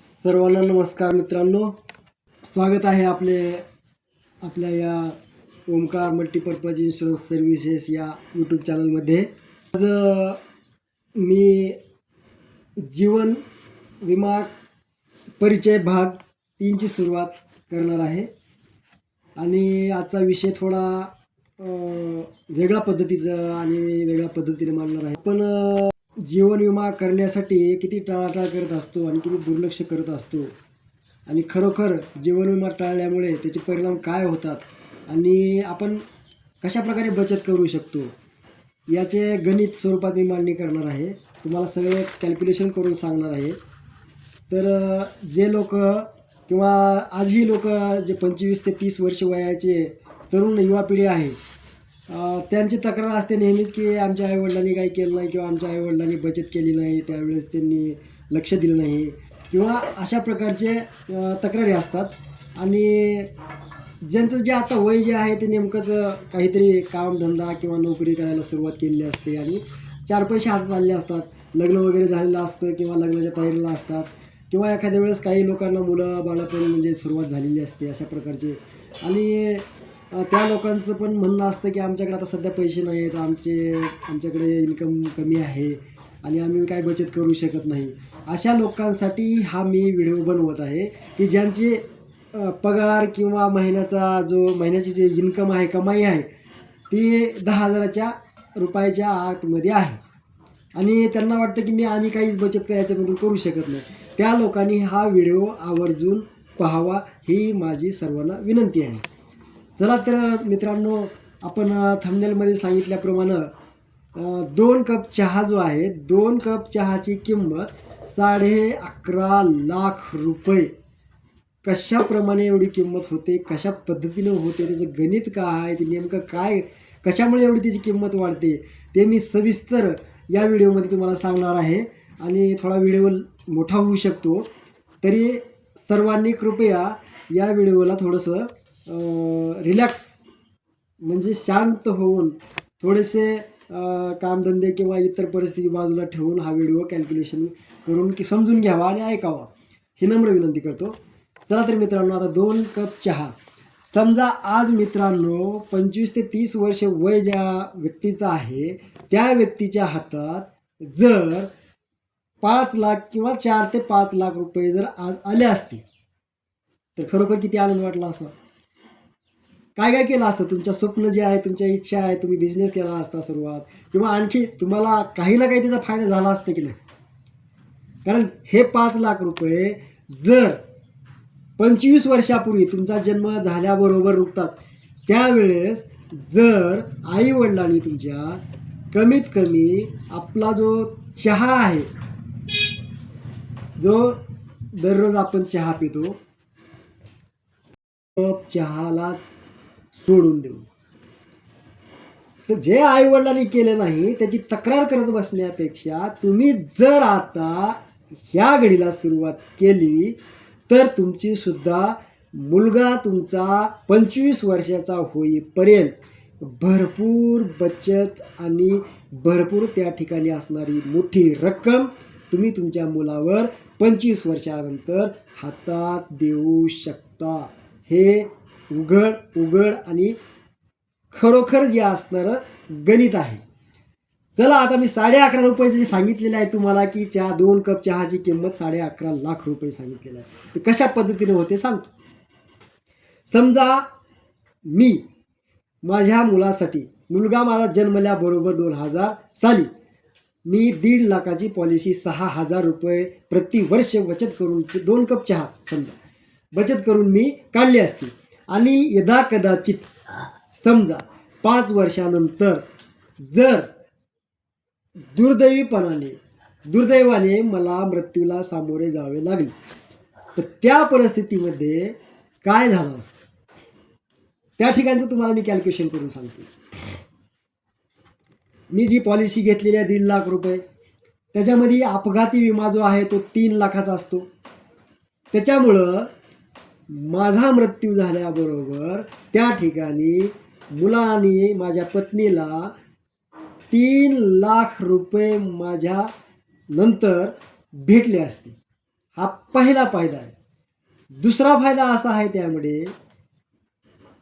सर्वांना नमस्कार मित्रांनो. स्वागत आहे आपले आपल्या या ओमकार मल्टीपर्पज इन्शुरन्स सर्व्हिसेस या यूट्यूब चॅनलमध्ये. आज मी जीवन विमा परिचय भाग तीनची सुरुवात करणार आहे. आणि आजचा विषय थोडा वेगळ्या पद्धतीचा आणि वेगळ्या पद्धतीने मांडणार आहे. पण जीवन विमा करण्यासाठी किती टाळाटाळ करत असतो आणि किती दुर्लक्ष करत असतो? आणि खरोखर जीवन विमा टाळल्यामुळे त्याचे परिणाम काय होतात? आणि आपण कशा प्रकारे बचत करू शकतो? याचे गणित स्वरूपात मी मांडणी करणार आहे. तुम्हाला सगळे कॅल्क्युलेशन करून सांगणार आहे. तर जे लोक किंवा आजही लोक जे पंचवीस ते तीस वर्ष वयाचे तरुण युवा पिढी आहे त्यांची तक्रार असते नेहमीच की आमच्या आईवडिलांनी काही केलं नाही किंवा आमच्या आईवडिलांनी बचत केली नाही त्यावेळेस त्यांनी लक्ष दिलं नाही किंवा अशा प्रकारचे तक्रारी असतात. आणि ज्यांचं जे आता वय जे आहे ते नेमकंच काहीतरी कामधंदा किंवा नोकरी करायला सुरुवात केलेली असते आणि चार पैसे हातात आलेले असतात. लग्न वगैरे झालेलं असतं किंवा लग्नाच्या तयारीला असतात किंवा एखाद्या वेळेस काही लोकांना मुलं बाळापण म्हणजे सुरुवात झालेली असते अशा प्रकारचे. आणि त्या लोकांचं पण म्हणणं असतं की आमच्याकडे आता सध्या पैसे नाही आहेत आमचे आमच्याकडे इन्कम कमी आहे आणि आम्ही काय बचत करू शकत नाही. अशा लोकांसाठी हा मी व्हिडिओ बनवत आहे की ज्यांचे पगार किंवा महिन्याचा जो महिन्याची जे इन्कम आहे कमाई आहे ती दहा हजाराच्या रुपयाच्या आतमध्ये आहे. आणि त्यांना वाटतं की मी आम्ही काहीच बचत काय याच्यामधून करू शकत नाही. त्या लोकांनी हा व्हिडिओ आवर्जून पाहावा ही माझी सर्वांना विनंती आहे. चला तर मित्रांनो आपण थंबनेलमध्ये सांगितल्याप्रमाणे दोन कप चहा जो आहे दोन कप चहाची किंमत साडे अकरा लाख रुपये. कशाप्रमाणे एवढी किंमत होते कशा पद्धतीनं होते त्याचं गणित काय आहे ते नेमकं काय कशामुळे एवढी त्याची किंमत वाढते ते मी सविस्तर या व्हिडिओमध्ये तुम्हाला सांगणार आहे. आणि थोडा व्हिडिओ मोठा होऊ शकतो. तरी सर्वांनी कृपया या व्हिडिओला थोडंसं रिलॅक्स म्हणजे शांत होऊन थोडेसे कामधंदे किंवा इतर परिस्थिती बाजूला ठेवून हा व्हिडिओ कॅल्क्युलेशन करून की समजून घ्यावा आणि ऐकावा ही नम्र विनंती करतो. चला तर मित्रांनो आता दोन कप चहा. समजा आज मित्रांनो पंचवीस ते तीस वर्ष वय ज्या व्यक्तीचं आहे त्या व्यक्तीच्या हातात जर पाच लाख किंवा चार ते पाच लाख रुपये जर आज आले असतील तर खरोखर किती आनंद वाटला असं? काय काय केलं असतं? तुमच्या स्वप्न जे आहे तुमच्या इच्छा आहे तुम्ही बिझनेस केला असता सुरुवात. किंवा आणखी तुम्हाला काही ना काही त्याचा फायदा झाला असता की नाही? कारण हे पाच लाख रुपये जर पंचवीस वर्षापूर्वी तुमचा जन्म झाल्याबरोबर रुकतात त्यावेळेस जर आई वडिलांनी तुमच्या कमीत कमी आपला जो चहा आहे जो दररोज आपण चहा पितो कप चहाला सोडून देऊ. तर जे आई वडिलांनी केले नाही त्याची तक्रार करत बसण्यापेक्षा तुम्ही जर आता ह्या घडीला सुरुवात केली तर तुमची सुद्धा मुलगा तुमचा पंचवीस वर्षाचा होईपर्यंत भरपूर बचत आणि भरपूर त्या ठिकाणी असणारी मोठी रक्कम तुम्ही तुमच्या मुलावर पंचवीस वर्षानंतर हातात देऊ शकता. हे उघड उघड आणि खरोखर जे असणारं गणित आहे. चला आता मी साडे अकरा रुपये जे सांगितलेलं आहे तुम्हाला की चहा दोन कप चहाची किंमत साडे अकरा लाख रुपये सांगितलेलं आहे. ते कशा पद्धतीने होते सांगतो. समजा मी माझ्या मुलासाठी मुलगा माझा जन्मल्याबरोबर दोन हजार साली मी दीड लाखाची पॉलिसी सहा हजार रुपये प्रतिवर्ष बचत करून दोन कप चहा समजा बचत करून मी काढली असती. आणि यदा कदाचित समजा पाच वर्षानंतर जर दुर्दैवीपणाने दुर्दैवाने मला मृत्यूला सामोरे जावे लागले तर त्या परिस्थितीमध्ये काय झालं असतं? त्या ठिकाणचं तुम्हाला मी कॅल्क्युलेशन करून सांगतो. मी जी पॉलिसी घेतलेली आहे दीड लाख रुपये त्याच्यामध्ये अपघाती विमा जो आहे तो तीन लाखाचा असतो. त्याच्यामुळं माझा मृत्यू झाल्याबरोबर त्या ठिकाणी मुलाने माझ्या पत्नीला तीन लाख रुपये माझ्या नंतर भेटले असते हा पहिला फायदा आहे. दुसरा फायदा असा आहे त्यामध्ये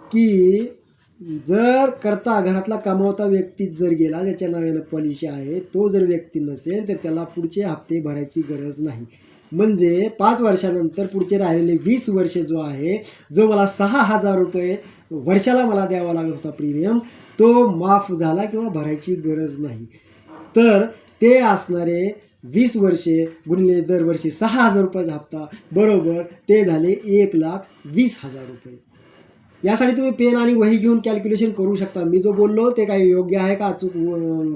की जर करता घरातला कमावता व्यक्ती जर गेला ज्याच्या नावानं पॉलिसी आहे तो जर व्यक्ती नसेल तर त्याला पुढचे हप्ते भरायची गरज नाही. म्हणजे पाच वर्षानंतर पुढचे राहिलेले वीस वर्षे जो आहे जो मला सहा हजार रुपये वर्षाला मला द्यावा लागत होता प्रीमियम तो माफ झाला किंवा भरायची गरज नाही. तर ते असणारे वीस वर्षे गुणिले दरवर्षी सहा हजार रुपयाचा हप्ता बरोबर ते झाले एक लाख वीस हजार रुपये. यासाठी तुम्ही पेन आणि वही घेऊन कॅल्क्युलेशन करू शकता. मी जो बोललो ते काही योग्य आहे का चूक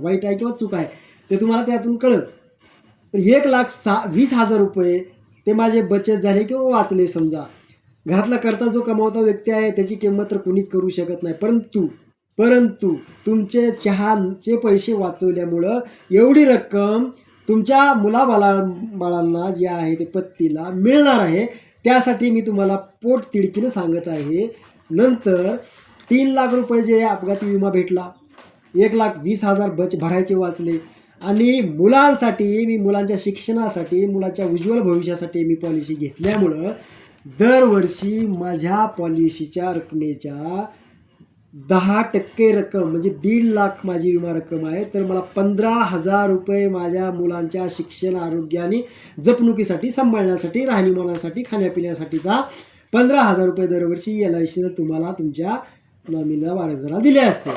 वाईट आहे किंवा चूक आहे ते तुम्हाला त्यातून कळत तर एक लाख सा वीस हजार रुपये ते माझे बचत झाले किंवा वाचले समजा. घरातला करता जो कमावता व्यक्ती आहे त्याची किंमत तर कुणीच करू शकत नाही. परंतु परंतु तुमचे चहाचे पैसे वाचवल्यामुळं एवढी रक्कम तुमच्या मुलाबाला बाळांना जे आहे ते पत्तीला मिळणार आहे. त्यासाठी मी तुम्हाला पोट तिडकीनं सांगत आहे. नंतर तीन लाख रुपये जे अपघाती विमा भेटला. एक लाख वीस हजार बच भरायचे वाचले. आणि मुलांसाठी मी मुलांच्या शिक्षणासाठी मुलाच्या उज्ज्वल भविष्यासाठी मी पॉलिसी घेतल्यामुळं दरवर्षी माझ्या पॉलिसीच्या रकमेच्या दहा टक्के रक्कम म्हणजे दीड लाख माझी विमा रक्कम आहे. तर मला पंधरा हजार रुपये माझ्या मुलांच्या शिक्षण आरोग्य आणि जपणुकीसाठी सांभाळण्यासाठी राहणीमानासाठी खाण्यापिण्यासाठीचा पंधरा हजार रुपये दरवर्षी एल आय सीनं तुम्हाला तुमच्या नॉमिनीला वारसदाराला दिले असते.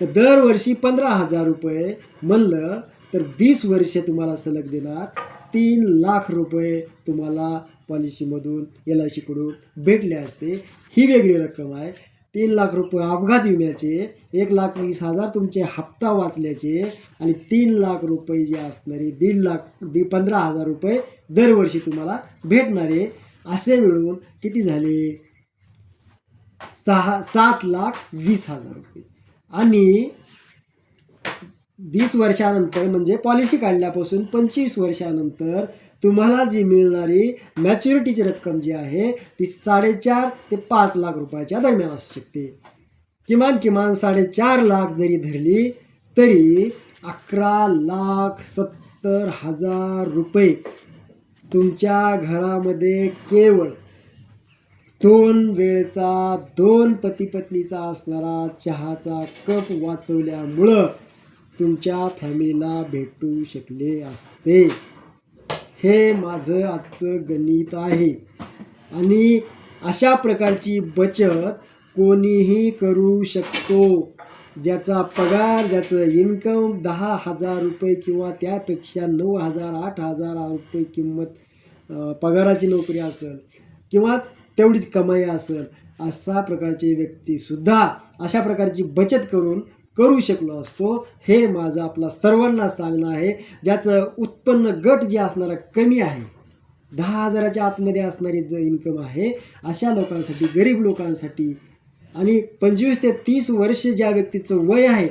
तर दरवर्षी पंधरा हजार रुपये म्हणलं तर वीस वर्षे तुम्हाला सलग देणार. तीन लाख रुपये तुम्हाला पॉलिसीमधून एल आय सीकडून भेटले असते. ही वेगळी रक्कम आहे. तीन लाख रुपये अपघात विम्याचे एक लाख वीस हजार तुमचे हप्ता वाचल्याचे आणि तीन लाख रुपये जे असणारे दीड लाख दीड पंधरा हजार रुपये दरवर्षी तुम्हाला भेटणारे. असे मिळून किती झाले? सहा सात लाख वीस हजार रुपये. आणि वीस वर्षानंतर म्हणजे पॉलिसी काढल्यापासून पंचवीस वर्षानंतर तुम्हाला जी मिळणारी मॅच्युरिटीची रक्कम जी आहे ती साडेचार ते पाच लाख रुपयाच्या दरम्यान असू शकते. किमान किमान साडेचार लाख जरी धरली तरी अकरा लाख सत्तर हजार रुपये तुमच्या घरामध्ये केवळ दोन वेळचा दोन पती पत्नीचा असणारा चहाचा कप वाचवल्यामुळं तुमच्या फॅमिलीला भेटू शकले असते. हे माझं आजचं गणित आहे. आणि अशा प्रकारची बचत कोणीही करू शकतो. ज्याचा पगार ज्याचं इन्कम दहा हजार रुपये किंवा त्यापेक्षा नऊ हजार आठ हजार रुपये किंमत पगाराची नोकरी असेल किंवा तेवढीच कमाई असेल अशा प्रकारचे व्यक्तीसुद्धा अशा प्रकारची बचत करून करू शकलो असतो हे माझं आपला सर्वांना सांगणं आहे. ज्याचं उत्पन्न गट जे असणारा कमी आहे दहा हजाराच्या आतमध्ये असणारी इन्कम आहे अशा लोकांसाठी गरीब लोकांसाठी आणि पंचवीस ते तीस वर्ष ज्या व्यक्तीचं वय आहे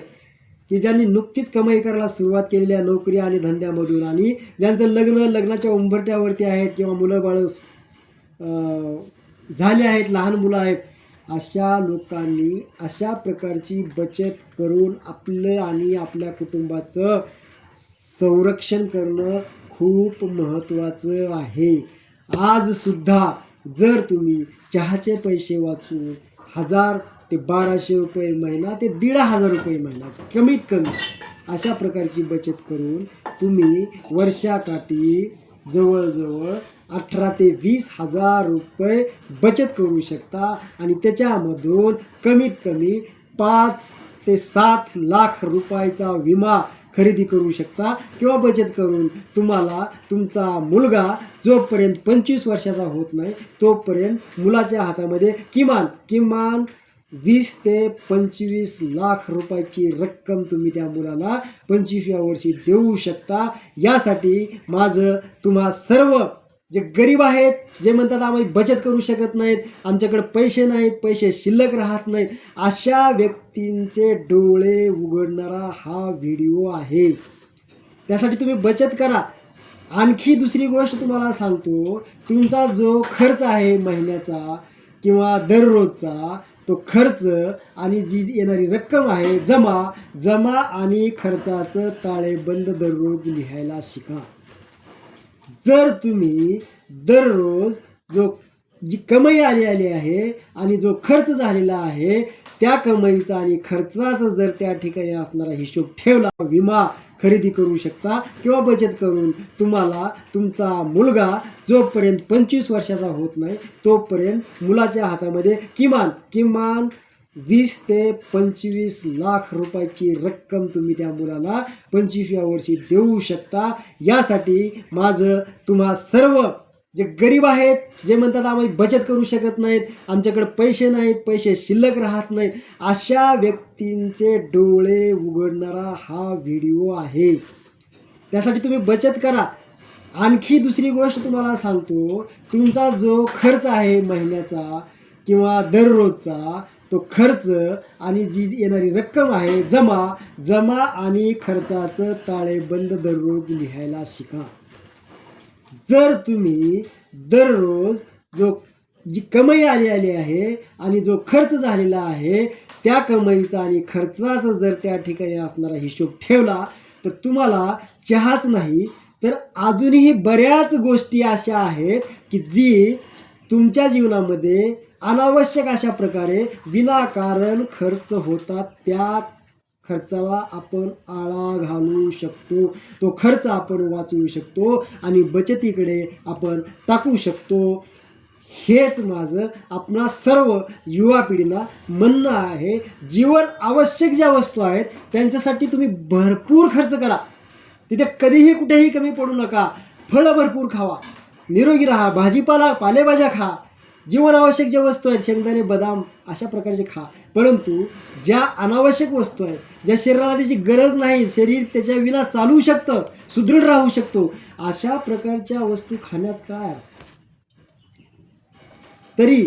की ज्यांनी नुकतीच कमाई करायला सुरुवात केलेल्या नोकरी आणि धंद्यामधून आणि ज्यांचं लग्न लग्नाच्या उंबरट्यावरती आहेत किंवा मुलं बाळ झाले आहेत लहान मुलं आहेत अशा लोकांनी अशा प्रकारची बचत करून आपलं आणि आपल्या कुटुंबाचं संरक्षण करणं खूप महत्त्वाचं आहे. आजसुद्धा जर तुम्ही चहाचे पैसे वाचून हजार ते बाराशे रुपये महिना ते दीड हजार रुपये महिना कमीत कमी अशा प्रकारची बचत करून तुम्ही वर्षाकाठी जवळजवळ अठरा ते वीस हजार रुपये बचत करू शकता आणि त्याच्यामधून कमीत कमी पाच ते सात लाख रुपयाचा विमा खरेदी करू शकता किंवा बचत करून तुम्हाला तुमचा मुलगा जोपर्यंत पंचवीस वर्षाचा होत नाही तोपर्यंत मुलाच्या हातामध्ये किमान किमान वीस ते पंचवीस लाख रुपयाची रक्कम तुम्ही त्या मुलाला पंचवीसव्या वर्षी देऊ शकता. यासाठी माझं तुम्हा सर्व जे गरीब आहेत जे म्हणतात आम्ही बचत करू शकत नाहीत आमच्याकडे पैसे नाहीत पैसे शिल्लक राहत नाहीत अशा व्यक्तींचे डोळे उघडणारा हा व्हिडिओ आहे. त्यासाठी तुम्ही बचत करा. आणखी दुसरी गोष्ट तुम्हाला सांगतो तुमचा जो खर्च आहे महिन्याचा किंवा दररोजचा तो खर्च आणि जी येणारी रक्कम आहे जमा जमा आणि खर्चाचं ताळेबंद दररोज लिहायला शिका. जर तुम्ही दररोज जो जी कमाई आली आली आहे आणि जो खर्च झालेला आहे त्या कमाईचा आणि खर्चाचा जर त्या ठिकाणी असणारा हिशोब ठेवला विमा खरेदी करू शकता किंवा बचत करून तुम्हाला तुमचा मुलगा जोपर्यंत पंचवीस वर्षाचा होत नाही तोपर्यंत मुलाच्या हातामध्ये किमान किमान वीस ते पंचवीस लाख रुपयाची रक्कम तुम्ही त्या मुलाला पंचवीसव्या वर्षी देऊ शकता. यासाठी माझं तुम्हा सर्व जे गरीब आहेत जे म्हणतात आम्ही बचत करू शकत नाहीत आमच्याकडे पैसे नाहीत पैसे शिल्लक राहत नाहीत अशा व्यक्तींचे डोळे उघडणारा हा व्हिडिओ आहे. त्यासाठी तुम्ही बचत करा. आणखी दुसरी गोष्ट तुम्हाला सांगतो तुमचा जो खर्च आहे महिन्याचा किंवा दररोजचा तो खर्च आणि जी येणारी रक्कम आहे जमा जमा आणि खर्चाचं ताळेबंद दररोज लिहायला शिका. जर तुम्ही दररोज जो जी कमाई आली आली आहे आणि जो खर्च झालेला आहे त्या कमाईचा आणि खर्चाचा जर त्या ठिकाणी असणारा हिशोब ठेवला तर तुम्हाला चहाच नाही तर अजूनही बऱ्याच गोष्टी अशा आहेत की जी तुमच्या जीवनामध्ये अनावश्यक अशा प्रकारे विनाकारण खर्च होतात. त्या खर्चाला आपण आळा घालू शकतो. तो खर्च आपण वाचवू शकतो आणि बचतीकडे आपण टाकू शकतो. हेच माझं आपणा सर्व युवा पिढीला म्हणणं आहे. जीवन आवश्यक ज्या वस्तू आहेत त्यांच्यासाठी तुम्ही भरपूर खर्च करा. तिथे कधीही कुठेही कमी पडू नका. फळं भरपूर खावा. निरोगी राहा. भाजीपाला पालेभाज्या खा. जीवन आवश्यक ज्या वस्तू आहेत शेंगदाणे बदाम अशा प्रकारचे खा. परंतु ज्या अनावश्यक वस्तू आहेत ज्या शरीराला त्याची गरज नाही शरीर त्याच्या विना चालू शकतं सुदृढ राहू शकतो अशा प्रकारच्या वस्तू खाण्यात काय तरी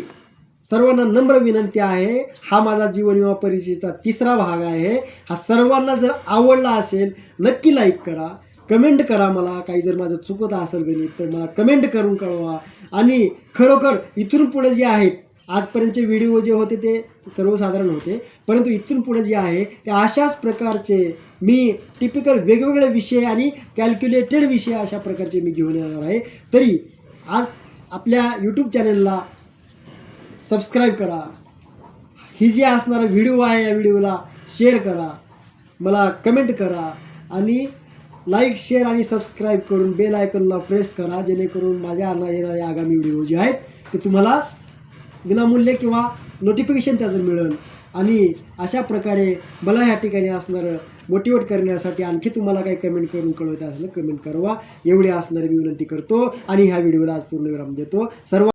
सर्वांना नम्र विनंती आहे हा माझा जीवन विमा परिचयचा तिसरा भाग आहे. हा सर्वांना जर आवडला असेल नक्की लाईक करा. कमेंट करा मला. काही जर माझं चुकत असेल गणित तर मला कमेंट करून कळवा. आणि खरोखर इथून पुढे जे आहेत आजपर्यंतचे व्हिडिओ जे होते ते सर्वसाधारण होते परंतु इथून पुढे जे आहे ते अशाच प्रकारचे मी टिपिकल वेगवेगळे विषय आणि कॅल्क्युलेटेड विषय अशा प्रकारचे मी घेऊन येणार आहे. तरी आज आपल्या यूट्यूब चॅनलला सबस्क्राईब करा. ही जी असणारा व्हिडिओ आहे या व्हिडिओला शेअर करा. मला कमेंट करा. आणि लाईक शेअर आणि सबस्क्राईब करून बेल आयकॉनला प्रेस करा जेणेकरून माझ्या आणा येणारे आगामी व्हिडिओ जे आहेत ते तुम्हाला विनामूल्य किंवा नोटिफिकेशन त्याचं मिळेल. आणि अशा प्रकारे मला ह्या ठिकाणी असणारं मोटिवेट करण्यासाठी आणखी तुम्हाला काही कमेंट करून कळवत असलं कमेंट करवा. एवढी असणारी मी विनंती करतो आणि ह्या व्हिडिओला आज पूर्ण विराम देतो. सर्व